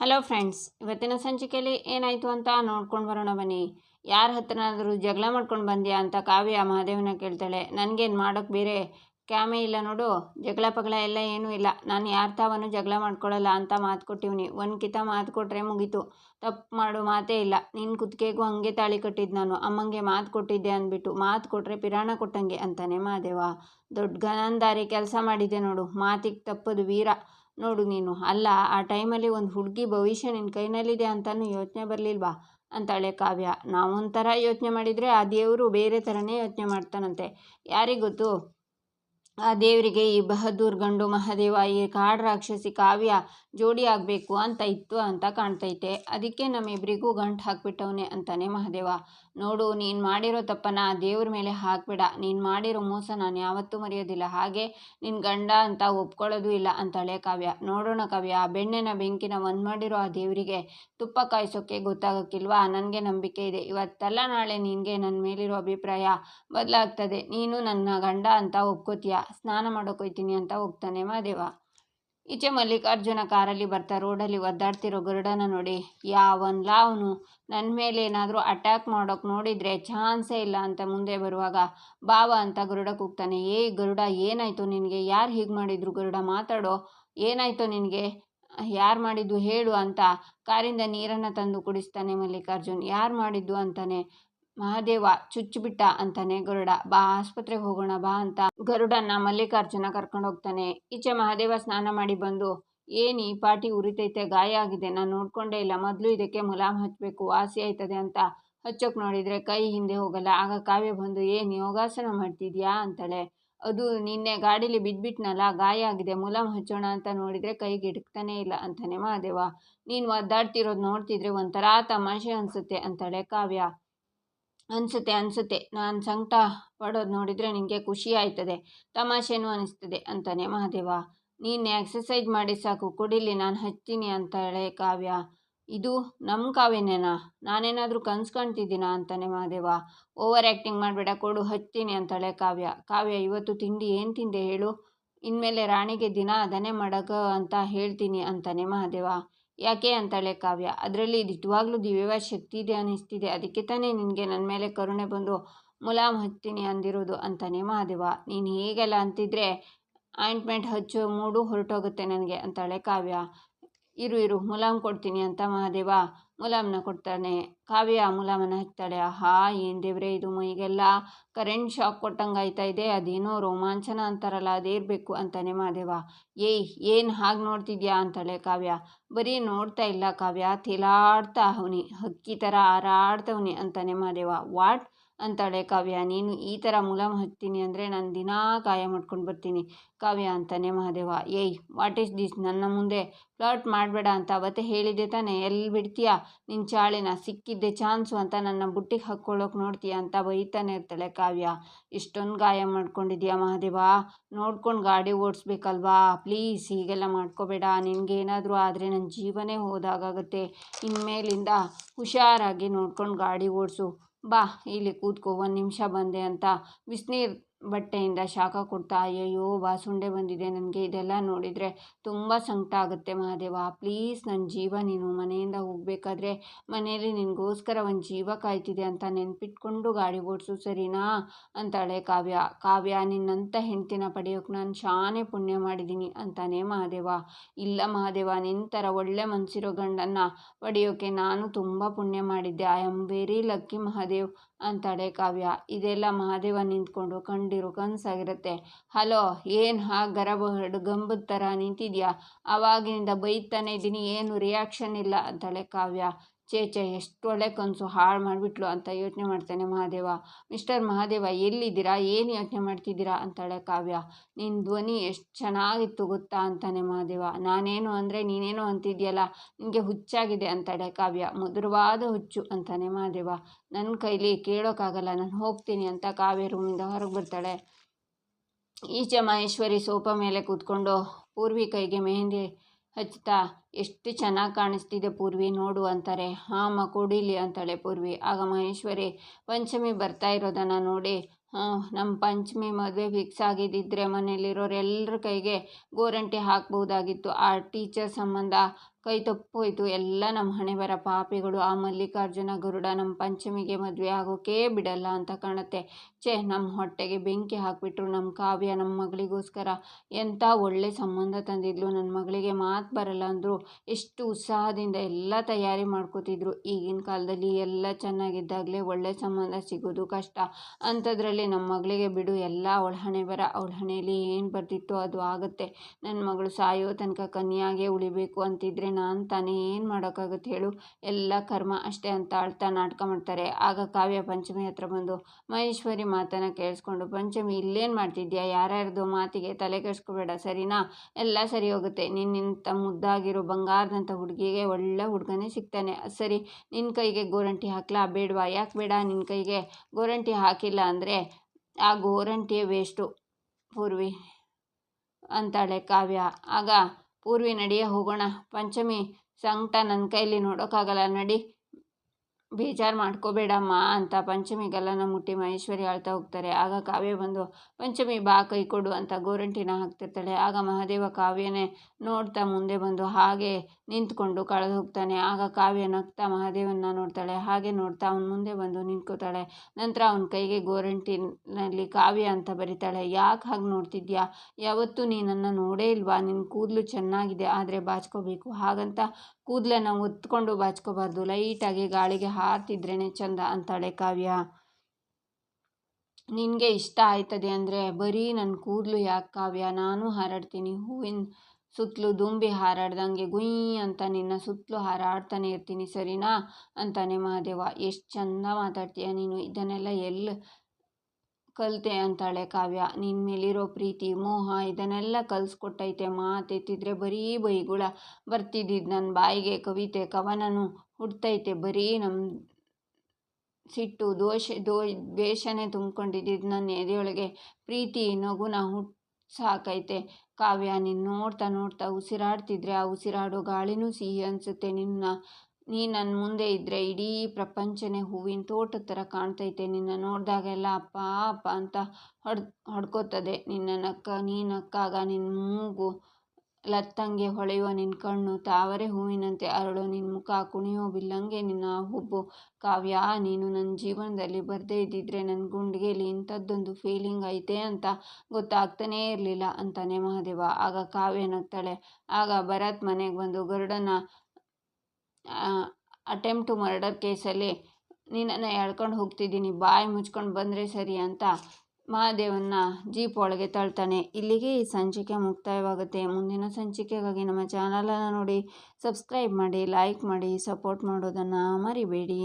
Hello friends, ಇವತ್ತಿನ ಸಂಚಿಕೆಯಲ್ಲಿ ಏನಾಯಿತು ಅಂತ ನೋಡ್ಕೊಂಡು ಬರೋಣ ಬನ್ನಿ. ಯಾರ ಹತ್ರನಾದರೂ ಜಗಳ ಮಾಡ್ಕೊಂಡು ಬಂದ್ಯಾ ಅಂತ ಕಾವ್ಯ ಮಹಾದೇವನ ಕೇಳ್ತಾಳೆ. ನನಗೇನು ಮಾಡೋಕ್ಕೆ ಬೇರೆ? ಕ್ಯಾಮೆ ಇಲ್ಲ ನೋಡು. ಜಗಳ ಪಗಳ ಎಲ್ಲ ಏನೂ ಇಲ್ಲ. ನಾನು ಯಾರ ತಾವನ್ನು ಜಗಳ ಮಾಡ್ಕೊಳ್ಳಲ್ಲ ಅಂತ ಮಾತು ಕೊಟ್ಟಿವ್ನಿ. ಒಂದು ಕಿತ ಮಾತು ಕೊಟ್ಟರೆ ಮುಗೀತು. ತಪ್ಪು ಮಾಡು ಮಾತೇ ಇಲ್ಲ. ನಿನ್ನ ಕುತ್ತಿಗೆಗೂ ಹಂಗೆ ತಾಳಿ ಕಟ್ಟಿದ್ದು ನಾನು. ಅಮ್ಮಂಗೆ ಮಾತು ಕೊಟ್ಟಿದ್ದೆ ಅಂದ್ಬಿಟ್ಟು, ಮಾತು ಕೊಟ್ಟರೆ ಪಿರಾಣ ಕೊಟ್ಟಂಗೆ ಅಂತಾನೆ ಮಹಾದೇವ. ದೊಡ್ಡ ಗನಂದಾರಿ ಕೆಲಸ ಮಾಡಿದ್ದೆ ನೋಡು. ಮಾತಿಗೆ ತಪ್ಪದು ವೀರ. ನೋಡು ನೀನು. ಅಲ್ಲ, ಆ ಟೈಮಲ್ಲಿ ಒಂದು ಹುಡುಗಿ ಭವಿಷ್ಯ ನಿನ್ನ ಕೈನಲ್ಲಿದೆ ಅಂತಲೂ ಯೋಚನೆ ಬರಲಿಲ್ವಾ? ಅಂತಾಳೆ ಕಾವ್ಯ. ನಾವೊಂಥರ ಯೋಚನೆ ಮಾಡಿದರೆ ಆ ದೇವರು ಬೇರೆ ಥರನೇ ಯೋಚನೆ ಮಾಡ್ತಾನಂತೆ. ಯಾರಿಗೆ ಗೊತ್ತು? ಆ ದೇವರಿಗೆ ಈ ಬಹದ್ದೂರ್ ಗಂಡು ಮಹಾದೇವ, ಈ ಕಾಡು ರಾಕ್ಷಸಿ ಕಾವ್ಯ ಜೋಡಿ ಆಗಬೇಕು ಅಂತ ಇತ್ತು ಅಂತ ಕಾಣ್ತೈತೆ. ಅದಕ್ಕೆ ನಮ್ಮಿಬ್ಬರಿಗೂ ಗಂಟು ಹಾಕ್ಬಿಟ್ಟವನೆ ಅಂತಾನೆ ಮಹಾದೇವ. ನೋಡು, ನೀನು ಮಾಡಿರೋ ತಪ್ಪನ ಆ ದೇವ್ರ ಮೇಲೆ ಹಾಕ್ಬೇಡ. ನೀನು ಮಾಡಿರೋ ಮೋಸ ನಾನು ಯಾವತ್ತೂ ಮರೆಯೋದಿಲ್ಲ. ಹಾಗೆ ನಿನ್ನ ಗಂಡ ಅಂತ ಒಪ್ಕೊಳ್ಳೋದು ಇಲ್ಲ ಅಂತಾಳೆ ಕಾವ್ಯ. ನೋಡೋಣ ಕಾವ್ಯ, ಆ ಬೆಣ್ಣೆನ ಬೆಂಕಿನ ಒಂದು ಮಾಡಿರೋ ಆ ದೇವರಿಗೆ ತುಪ್ಪ ಕಾಯಿಸೋಕ್ಕೆ ಗೊತ್ತಾಗೋಕ್ಕಿಲ್ವಾ? ನನಗೆ ನಂಬಿಕೆ ಇದೆ. ಇವತ್ತಲ್ಲ ನಾಳೆ ನಿನಗೆ ನನ್ನ ಮೇಲಿರೋ ಅಭಿಪ್ರಾಯ ಬದಲಾಗ್ತದೆ. ನೀನು ನನ್ನ ಗಂಡ ಅಂತ ಒಪ್ಕೋತೀಯ? ಸ್ನಾನ ಮಾಡೋಕೆ ಅಂತ ಹೋಗ್ತಾನೆ ಮಹಾದೇವ. ಈಚೆ ಮಲ್ಲಿಕಾರ್ಜುನ ಕಾರಲ್ಲಿ ಬರ್ತಾ ರೋಡಲ್ಲಿ ಒದ್ದಾಡ್ತಿರೋ ಗರುಡನ ನೋಡಿ, ಯಾವನ್ಲ ಅವನು? ನನ್ನ ಮೇಲೆ ಏನಾದರೂ ಅಟ್ಯಾಕ್ ಮಾಡೋಕೆ ನೋಡಿದರೆ ಚಾನ್ಸೇ ಇಲ್ಲ ಅಂತ ಮುಂದೆ ಬರುವಾಗ, ಬಾವ ಅಂತ ಗರುಡ ಕೂಗ್ತಾನೆ, ಏ ಗರುಡ, ಏನಾಯಿತು ನಿನಗೆ? ಯಾರು ಹೀಗೆ ಮಾಡಿದ್ರು ಗರುಡ? ಮಾತಾಡೋ? ಏನಾಯಿತು ನಿನಗೆ? ಯಾರು ಮಾಡಿದ್ದು ಹೇಳು ಅಂತ ಕಾರಿಂದ ನೀರನ್ನು ತಂದು ಕುಡಿಸ್ತಾನೆ ಮಲ್ಲಿಕಾರ್ಜುನ್. ಯಾರು ಮಾಡಿದ್ದು? ಅಂತಾನೆ ಮಹಾದೇವ, ಚುಚ್ಚುಬಿಟ್ಟ ಅಂತಾನೆ ಗರುಡ, ಬಾ ಆಸ್ಪತ್ರೆಗೆ ಹೋಗೋಣ ಬಾ ಅಂತ ಗರುಡನ್ನ ಮಲ್ಲಿಕಾರ್ಜುನ ಕರ್ಕೊಂಡು ಹೋಗ್ತಾನೆ. ಈಚೆ ಮಹಾದೇವ ಸ್ನಾನ ಮಾಡಿ ಬಂದು, ಏನು ಈ ಪಾಟಿ ಉರಿತೈತೆ, ಗಾಯ ಆಗಿದೆ, ನಾನು ನೋಡ್ಕೊಂಡೇ ಇಲ್ಲ, ಮೊದಲು ಇದಕ್ಕೆ ಮುಲಾಮ್ ಹಚ್ಚಬೇಕು ವಾಸಿ ಆಯ್ತದೆ ಅಂತ ಹಚ್ಚೋಕೆ ನೋಡಿದರೆ ಕೈ ಹಿಂದೆ ಹೋಗಲ್ಲ, ಆಗ ಕಾವ್ಯ ಬಂದು, ಏನು ಯೋಗಾಸನ ಮಾಡ್ತಿದ್ಯಾ ಅಂತಾಳೆ. ಅದು ನಿನ್ನೆ ಗಾಡೀಲಿ ಬಿದ್ದುಬಿಟ್ನಲ್ಲ ಗಾಯ ಆಗಿದೆ, ಮುಲಾಮ್ ಹಚ್ಚೋಣ ಅಂತ ನೋಡಿದರೆ ಕೈಗೆ ಇಡ್ತಾನೇ ಇಲ್ಲ ಅಂತಾನೆ ಮಹಾದೇವ. ನೀನು ಒದ್ದಾಡ್ತಿರೋದು ನೋಡ್ತಿದ್ರೆ ಒಂಥರ ತಮಾಷೆ ಅನಿಸುತ್ತೆ ಅಂತಾಳೆ ಕಾವ್ಯ. ಅನಿಸುತ್ತೆ ಅನಿಸುತ್ತೆ. ನಾನು ಸಂಕಟ ಪಡೋದು ನೋಡಿದರೆ ನಿನಗೆ ಖುಷಿ ಆಯ್ತದೆ, ತಮಾಷೆನೂ ಅನಿಸ್ತದೆ ಅಂತಾನೆ. ಮಹಾದೇವ, ನೀನು ಎಕ್ಸಸೈಜ್ ಮಾಡಿ ಸಾಕು, ಕುಡಿಲಿ, ನಾನು ಹಚ್ತೀನಿ ಅಂತಾಳೆ ಕಾವ್ಯ. ಇದು ನಮ್ಮ ಕಾವ್ಯನೇನಾ? ನಾನೇನಾದರೂ ಕನ್ಸು ಕಾಣ್ತಿದ್ದೀನಾ ಅಂತಾನೆ ಮಹಾದೇವ. ಓವರ್ ಆ್ಯಕ್ಟಿಂಗ್ ಮಾಡಬೇಡ, ಕೊಡು, ಹಚ್ತೀನಿ ಅಂತಾಳೆ ಕಾವ್ಯ. ಕಾವ್ಯ, ಇವತ್ತು ತಿಂಡಿ ಏನು ತಿಂದೆ ಹೇಳು? ಇನ್ಮೇಲೆ ರಾಣಿಗೆ ದಿನ ಅದನ್ನೇ ಮಾಡಕ ಅಂತ ಹೇಳ್ತೀನಿ ಅಂತಾನೆ ಮಹಾದೇವ. ಯಾಕೆ ಅಂತಾಳೆ ಕಾವ್ಯ, ಅದರಲ್ಲಿ ನಿಜವಾಗ್ಲೂ ದಿವ್ಯವ ಶಕ್ತಿ ಇದೆ ಅನ್ನಿಸ್ತಿದೆ. ಅದಕ್ಕೆ ತಾನೇ ನಿನಗೆ ನನ್ನ ಮೇಲೆ ಕರುಣೆ ಬಂದು ಮುಲಾಮ್ ಹಚ್ತೀನಿ ಅಂದಿರೋದು ಅಂತಾನೆ ಮಹಾದೇವ. ನೀನು ಹೀಗೆಲ್ಲ ಅಂತಿದ್ರೆ, ಆಯಿಂಟ್ಮೆಂಟ್ ಹಚ್ಚೋ ಮೂಡು ಹೊರಟೋಗುತ್ತೆ ನನಗೆ, ಅಂತಾಳೆ ಕಾವ್ಯ. ಇರು ಇರು, ಮುಲಾಮ್ ಕೊಡ್ತೀನಿ ಅಂತ ಮಹಾದೇವ ಮುಲಾಮ್ನ ಕೊಡ್ತಾನೆ. ಕಾವ್ಯ ಮುಲಾಮನ ಹಚ್ತಾಳೆ ಆಹಾ, ಏನು ದೇವ್ರೆ ಇದು ಮೈಗೆಲ್ಲ ಕರೆಂಟ್ ಶಾಕ್ ಕೊಟ್ಟಂಗೆ ಆಯ್ತಾ ಇದೆ. ಅದೇನೋ ರೋಮಾಂಚನ ಅಂತಾರಲ್ಲ ಅದೇ ಇರಬೇಕು ಅಂತಾನೆ ಮಹಾದೇವ. ಏಯ್, ಏನು ಹಾಗೆ ನೋಡ್ತಿದ್ಯಾ ಅಂತಾಳೆ ಕಾವ್ಯ. ಬರೀ ನೋಡ್ತಾ ಇಲ್ಲ ಕಾವ್ಯ, ತಿಲಾಡ್ತಾ ಅವನಿ, ಹಕ್ಕಿ ಥರ ಹಾರಾಡ್ತವನಿ ಅಂತಾನೆ ಮಹಾದೇವ. ವಾಟ್? ಅಂತಾಳೆ ಕಾವ್ಯ. ನೀನು ಈ ಥರ ಮುಲಾಮ್ ಹತ್ತೀನಿ ಅಂದರೆ ನಾನು ದಿನಾ ಗಾಯ ಮಾಡ್ಕೊಂಡು ಬರ್ತೀನಿ ಕಾವ್ಯ ಅಂತಾನೆ ಮಹಾದೇವ. ಏಯ್ ವಾಟ್ ಈಸ್ ದಿಸ್ ನನ್ನ ಮುಂದೆ ಪ್ಲಾಟ್ ಮಾಡಬೇಡ ಅಂತ ಅವತ್ತೇ ಹೇಳಿದ್ದೆ ತಾನೆ. ಎಲ್ಲಿ ಬಿಡ್ತೀಯಾ? ನಿನ್ನ ಚಾಳಿನ ಸಿಕ್ಕಿದ್ದೆ ಚಾನ್ಸು ಅಂತ ನನ್ನ ಬುಟ್ಟಿಗೆ ಹಾಕ್ಕೊಳ್ಳೋಕೆ ನೋಡ್ತೀಯ ಅಂತ ಬೈತಾನೆ ಇರ್ತಾಳೆ ಕಾವ್ಯ. ಇಷ್ಟೊಂದು ಗಾಯ ಮಾಡ್ಕೊಂಡಿದ್ಯಾ ಮಹಾದೇವ? ನೋಡ್ಕೊಂಡು ಗಾಡಿ ಓಡಿಸ್ಬೇಕಲ್ವಾ? ಪ್ಲೀಸ್, ಹೀಗೆಲ್ಲ ಮಾಡ್ಕೋಬೇಡ. ನಿನಗೇನಾದರೂ ಆದರೆ ನನ್ನ ಜೀವನೇ ಹೋದಾಗತ್ತೆ ಇನ್ಮೇಲಿಂದ ಹುಷಾರಾಗಿ ನೋಡ್ಕೊಂಡು ಗಾಡಿ ಓಡಿಸು. ಬಾ ಇಲ್ಲಿ ಕೂತ್ಕೋ ಒಂದು ನಿಮಿಷ ಬಂದೆ ಅಂತ. ಬಿಸಿನೀರು ಬಟ್ಟೆಯಿಂದ ಶಾಖ ಕೊಡ್ತಾ, ಅಯ್ಯಯ್ಯೋ ಬಾಸುಂಡೆ ಬಂದಿದೆ ನನಗೆ. ಇದೆಲ್ಲ ನೋಡಿದರೆ ತುಂಬ ಸಂಕಟ ಆಗುತ್ತೆ ಮಹಾದೇವ. ಪ್ಲೀಸ್ ನನ್ನ ಜೀವ ನೀನು ಮನೆಯಿಂದ ಹೋಗಬೇಕಾದ್ರೆ ಮನೆಯಲ್ಲಿ ನಿನಗೋಸ್ಕರ ಒಂದು ಜೀವ ಕಾಯ್ತಿದೆ ಅಂತ ನೆನ್ಪಿಟ್ಕೊಂಡು ಗಾಡಿ ಓಡಿಸು, ಸರಿನಾ? ಅಂತಾಳೆ ಕಾವ್ಯ. ಕಾವ್ಯ ನಿನ್ನಂಥ ಹೆಂಡ್ತಿನ ಪಡೆಯೋಕೆ ನಾನು ಶಾನೆ ಪುಣ್ಯ ಮಾಡಿದ್ದೀನಿ ಅಂತಾನೆ ಮಹಾದೇವ. ಇಲ್ಲ ಮಹಾದೇವ ನಿನ್ನ ಥರ ಒಳ್ಳೆ ಮನಸ್ಸಿರೋ ಗಂಡನ್ನು ಪಡೆಯೋಕೆ ನಾನು ತುಂಬ ಪುಣ್ಯ ಮಾಡಿದ್ದೆ. I am very lucky Mahadev. ಅಂತಾಳೆ ಕಾವ್ಯ. ಇದೆಲ್ಲ ಮಹಾದೇವ ನಿಂತ್ಕೊಂಡು ಕಂಡಿರೋ, ಕನಸಾಗಿರುತ್ತೆ. ಹಲೋ, ಏನು ಹಾ ಗರಬ ಗಂಬದ ಥರ ನಿಂತಿದ್ಯಾ? ಆವಾಗಿನಿಂದ ಬೈತಾನೆ ಇದ್ದೀನಿ, ಏನು ರಿಯಾಕ್ಷನ್ ಇಲ್ಲ ಅಂತಾಳೆ ಕಾವ್ಯ. ಚೇ ಚೇ ಎಷ್ಟು ಒಳ್ಳೆ ಕನಸು, ಹಾಳು ಮಾಡಿಬಿಟ್ಲು ಅಂತ ಯೋಚನೆ ಮಾಡ್ತಾನೆ ಮಹಾದೇವ. ಮಿಸ್ಟರ್ ಮಹಾದೇವ, ಎಲ್ಲಿದ್ದೀರಾ? ಏನು ಯೋಚನೆ ಮಾಡ್ತಿದ್ದೀರಾ? ಅಂತಾಳೆ ಕಾವ್ಯ. ನಿನ್ನ ಧ್ವನಿ ಎಷ್ಟು ಚೆನ್ನಾಗಿತ್ತು ಗೊತ್ತಾ? ಅಂತಾನೆ ಮಹಾದೇವ. ನಾನೇನು ಅಂದರೆ ನೀನೇನು ಅಂತಿದ್ಯಲ್ಲ? ನಿನಗೆ ಹುಚ್ಚಾಗಿದೆ, ಅಂತಾಳೆ ಕಾವ್ಯ. ಮಧುರವಾದ ಹುಚ್ಚು, ಅಂತಾನೆ ಮಹಾದೇವ. ನನ್ನ ಕೈಲಿ ಕೇಳೋಕ್ಕಾಗಲ್ಲ ನಾನು ಹೋಗ್ತೀನಿ, ಅಂತ ಕಾವ್ಯ ರೂಮಿಂದ ಹೊರಗೆ ಬರ್ತಾಳೆ. ಈಚೆ ಮಹೇಶ್ವರಿ ಸೋಫಾ ಮೇಲೆ ಕೂತ್ಕೊಂಡು ಪೂರ್ವಿ ಕೈಗೆ ಮೆಹಂದಿ ಹಚ್ತಾ ಎಷ್ಟು ಚೆನ್ನಾಗಿ ಕಾಣಿಸ್ತಿದೆ ಪೂರ್ವಿ, ನೋಡು ಅಂತಾರೆ. ಹಾಂ ಕೊಡಿಲಿ ಅಂತಾಳೆ ಪೂರ್ವಿ. ಆಗ ಮಹೇಶ್ವರಿ, ಪಂಚಮಿ ಬರ್ತಾ ಇರೋದನ್ನು ನೋಡಿ. ಹಾಂ ನಮ್ಮ ಪಂಚಮಿ ಮದುವೆ ಫಿಕ್ಸ್ ಆಗಿದ್ದಿದ್ರೆ ಮನೇಲಿರೋರು ಎಲ್ಲರ ಕೈಗೆ ಗೋರಂಟಿ ಹಾಕ್ಬೋದಾಗಿತ್ತು ಆ ಟೀಚರ್ ಸಂಬಂಧ ಕೈ ತಪ್ಪೋಯ್ತು ಎಲ್ಲ ನಮ್ಮ ಹಣೆ ಬರ ಪಾಪಿಗಳು. ಆ ಮಲ್ಲಿಕಾರ್ಜುನ ಗರುಡ ನಮ್ಮ ಪಂಚಮಿಗೆ ಮದುವೆ ಆಗೋಕೆ ಬಿಡಲ್ಲ ಅಂತ ಕಾಣುತ್ತೆ. ಛೇ ನಮ್ಮ ಹೊಟ್ಟೆಗೆ ಬೆಂಕಿ ಹಾಕಿಬಿಟ್ರು ನಮ್ಮ ಕಾವ್ಯ ನಮ್ಮ ಮಗಳಿಗೋಸ್ಕರ. ಎಂಥ ಒಳ್ಳೆ ಸಂಬಂಧ ತಂದಿದ್ಲು. ನನ್ನ ಮಗಳಿಗೆ ಮಾತು ಬರಲ್ಲ ಅಂದರು. ಎಷ್ಟು ಉತ್ಸಾಹದಿಂದ ಎಲ್ಲ ತಯಾರಿ ಮಾಡ್ಕೋತಿದ್ರು. ಈಗಿನ ಕಾಲದಲ್ಲಿ ಎಲ್ಲ ಚೆನ್ನಾಗಿದ್ದಾಗಲೇ ಒಳ್ಳೆ ಸಂಬಂಧ ಸಿಗೋದು ಕಷ್ಟ. ಅಂಥದ್ರಲ್ಲಿ ನಮ್ಮ ಮಗಳಿಗೆ ಬಿಡು. ಎಲ್ಲ ಅವಳ ಹಣೆ ಬರ ಅವಳ ಹಣೆಯಲ್ಲಿ ಏನು ಬರ್ತಿತ್ತೋ ಅದು ಆಗುತ್ತೆ. ನನ್ನ ಮಗಳು ಸಾಯೋ ತನಕ ಕನ್ಯಾಗೆ ಉಳಿಬೇಕು ಅಂತಿದ್ರೆ ನಾನು ಅಂತಾನೆ ಏನು ಮಾಡೋಕ್ಕಾಗುತ್ತೆ ಹೇಳು. ಎಲ್ಲ ಕರ್ಮ ಅಷ್ಟೇ ಅಂತ ಅಳ್ತಾ ನಾಟಕ ಮಾಡ್ತಾರೆ. ಆಗ ಕಾವ್ಯ ಪಂಚಮಿ ಹತ್ರ ಬಂದು ಮಹೇಶ್ವರಿ ಮಾತನ್ನು ಕೇಳಿಸ್ಕೊಂಡು, ಪಂಚಮಿ ಇಲ್ಲೇನು ಮಾಡ್ತಿದ್ಯಾ? ಯಾರ್ಯಾರ್ದು ಮಾತಿಗೆ ತಲೆ ಕೆಡಿಸ್ಕೋಬೇಡ, ಸರಿನಾ? ಎಲ್ಲ ಸರಿ ಹೋಗುತ್ತೆ. ನಿನ್ನಿಂತ ಮುದ್ದಾಗಿರೋ ಬಂಗಾರದಂಥ ಹುಡುಗಿಗೆ ಒಳ್ಳೆ ಹುಡುಗನೇ ಸಿಗ್ತಾನೆ. ಸರಿ ನಿನ್ನ ಕೈಗೆ ಗೋರಂಟಿ ಹಾಕ್ಲಾ? ಬೇಡವಾ? ಯಾಕೆ ಬೇಡ? ನಿನ್ನ ಕೈಗೆ ಗೋರಂಟಿ ಹಾಕಿಲ್ಲ ಅಂದರೆ ಆ ಗೋರಂಟಿಯೇ ವೇಸ್ಟು ಪೂರ್ವಿ. ಅಂತಾಳೆ ಕಾವ್ಯ. ಆಗ ಪೂರ್ವಿ ನಡಿಯ ಹೋಗೋಣ. ಪಂಚಮಿ ಸಂಕಟ ನನ್ನ ಕೈಲಿ ನೋಡೋಕ್ಕಾಗಲ್ಲ ನಡಿ, ಬೇಜಾರು ಮಾಡ್ಕೋಬೇಡಮ್ಮ ಅಂತ ಪಂಚಮಿ ಗಲ್ಲನ ಮುಟ್ಟಿ ಮಹೇಶ್ವರಿ ಅಳ್ತಾ ಹೋಗ್ತಾರೆ. ಆಗ ಕಾವ್ಯ ಬಂದು, ಪಂಚಮಿ ಬಾ, ಕೈ ಕೊಡು ಅಂತ ಗೋರಂಟಿನ ಹಾಕ್ತಿರ್ತಾಳೆ. ಆಗ ಮಹಾದೇವ ಕಾವ್ಯನೇ ನೋಡ್ತಾ ಮುಂದೆ ಬಂದು, ಹಾಗೆ ನಿಂತ್ಕೊಂಡು ಕಳೆದು ಹೋಗ್ತಾನೆ. ಆಗ ಕಾವ್ಯ ನಗ್ತಾ ಮಹಾದೇವನ್ನ ನೋಡ್ತಾಳೆ. ಹಾಗೆ ನೋಡ್ತಾ ಅವನ ಮುಂದೆ ಬಂದು ನಿಂತ್ಕೋತಾಳೆ. ನಂತರ ಅವನ ಕೈಗೆ ಗೋರಂಟಿನಲ್ಲಿ ಕಾವ್ಯ ಅಂತ ಬರೀತಾಳೆ. ಯಾಕೆ ಹಾಗೆ ನೋಡ್ತಿದ್ಯಾ? ಯಾವತ್ತೂ ನೀನನ್ನು ನೋಡೇ ಇಲ್ವಾ? ನಿನ್ನ ಕೂದಲು ಚೆನ್ನಾಗಿದೆ, ಆದರೆ ಬಾಚ್ಕೋಬೇಕು. ಹಾಗಂತ ಕೂದಲನ್ನು ಒತ್ಕೊಂಡು ಬಾಚ್ಕೋಬಾರ್ದು. ಲೈಟಾಗಿ ಗಾಳಿಗೆ ಹಾರ್ತಿದ್ರೇ ಚಂದ ಅಂತಾಳೆ ಕಾವ್ಯ. ನಿನಗೆ ಇಷ್ಟ ಆಯ್ತದೆ ಅಂದರೆ ಬರೀ ನನ್ನ ಕೂದಲು ಯಾಕೆ ಕಾವ್ಯ? ನಾನು ಹಾರಾಡ್ತೀನಿ. ಹೂವಿನ ಸುತ್ತಲೂ ದುಂಬಿ ಹಾರಾಡ್ದಂಗೆ ಗುಯ್ ಅಂತ ನಿನ್ನ ಸುತ್ತಲೂ ಹಾರಾಡ್ತಾನೆ ಇರ್ತೀನಿ, ಸರಿನಾ? ಅಂತಾನೆ ಮಹಾದೇವ. ಎಷ್ಟು ಚಂದ ಮಾತಾಡ್ತೀಯ ನೀನು. ಇದನ್ನೆಲ್ಲ ಎಲ್ಲಿ ಕಲಿತೆ ಅಂತಾಳೆ ಕಾವ್ಯ. ನಿನ್ನ ಮೇಲಿರೋ ಪ್ರೀತಿ, ಮೋಹ, ಇದನ್ನೆಲ್ಲ ಕಲಿಸ್ಕೊಟ್ಟೈತೆ ಮಾತೆತ್ತಿದ್ರೆ ಬರೀ ಬೈಗುಳ. ಬರ್ತಿದ್ದಿದ್ದು ನನ್ನ ಬಾಯಿಗೆ ಕವಿತೆ, ಕವನನು ಹುಡ್ತೈತೆ. ಬರೀ ನಮ್ಮ ಸಿಟ್ಟು, ದೋಷ, ದೋ, ದ್ವೇಷನೇ ತುಂಬ್ಕೊಂಡಿದ್ದಿದ್ದು ನನ್ನ ಎದೆಯೊಳಗೆ ಪ್ರೀತಿ, ನಗುನ ಹುಟ್ಟು ಸಾಕೈತೆ. ಕಾವ್ಯ ನೀನು ನೋಡ್ತಾ ನೋಡ್ತಾ ಉಸಿರಾಡ್ತಿದ್ರೆ ಆ ಉಸಿರಾಡೋ ಗಾಳಿನೂ ಸಿಹಿ ಅನಿಸುತ್ತೆ ನಿನ್ನ. ನೀ ನನ್ನ ಮುಂದೆ ಇದ್ದರೆ ಇಡೀ ಪ್ರಪಂಚನೇ ಹೂವಿನ ತೋಟದ ಥರ ಕಾಣ್ತೈತೆ. ನಿನ್ನ ನೋಡಿದಾಗೆಲ್ಲ ಅಪ್ಪ ಅಪ್ಪ ಅಂತ ಹೊಡ್, ಹೊಡ್ಕೋತದೆ. ನಿನ್ನ ನಕ್ಕ, ನೀ ನಕ್ಕಾಗ ನಿನ್ನ ಮೂಗು ಲತ್ತಂಗೆ ಹೊಳೆಯುವ ನಿನ್ನ ಕಣ್ಣು, ತಾವರೆ ಹೂವಿನಂತೆ ಅರಳು ನಿನ್ನ ಮುಖ ಕುಣಿಯೋ ಬಿಲ್ಲಂಗೆ ನಿನ್ನ ಹುಬ್ಬು ಕಾವ್ಯ. ನೀನು ನನ್ನ ಜೀವನದಲ್ಲಿ ಬರದೇ ಇದ್ದಿದ್ರೆ ನನ್ನ ಗುಂಡಿಗೆಲಿ ಇಂಥದ್ದೊಂದು ಫೀಲಿಂಗ್ ಐತೆ ಅಂತ ಗೊತ್ತಾಗ್ತಾನೇ ಇರಲಿಲ್ಲ ಅಂತಾನೆ ಮಹಾದೇವ. ಆಗ ಕಾವ್ಯ ನಗ್ತಾಳೆ. ಆಗ ಭರತ್ ಮನೆಗೆ ಬಂದು ಗರುಡನ ಅಟೆಂಪ್ಟ್ ಟು ಮರ್ಡರ್ ಕೇಸಲ್ಲಿ ನಿನ್ನನ್ನು ಎಳ್ಕೊಂಡು ಹೋಗ್ತಿದ್ದೀನಿ, ಬಾಯಿ ಮುಚ್ಕೊಂಡು ಬಂದರೆ ಸರಿ ಅಂತ ಮಹಾದೇವನ್ನ ಜೀಪ್ ಒಳಗೆ ತಳ್ತಾನೆ. ಇಲ್ಲಿಗೆ ಈ ಸಂಚಿಕೆ ಮುಕ್ತಾಯವಾಗುತ್ತೆ. ಮುಂದಿನ ಸಂಚಿಕೆಗಾಗಿ ನಮ್ಮ ಚಾನಲನ್ನು ನೋಡಿ ಸಬ್ಸ್ಕ್ರೈಬ್ ಮಾಡಿ ಲೈಕ್ ಮಾಡಿ ಸಪೋರ್ಟ್ ಮಾಡೋದನ್ನು ಮರಿಬೇಡಿ.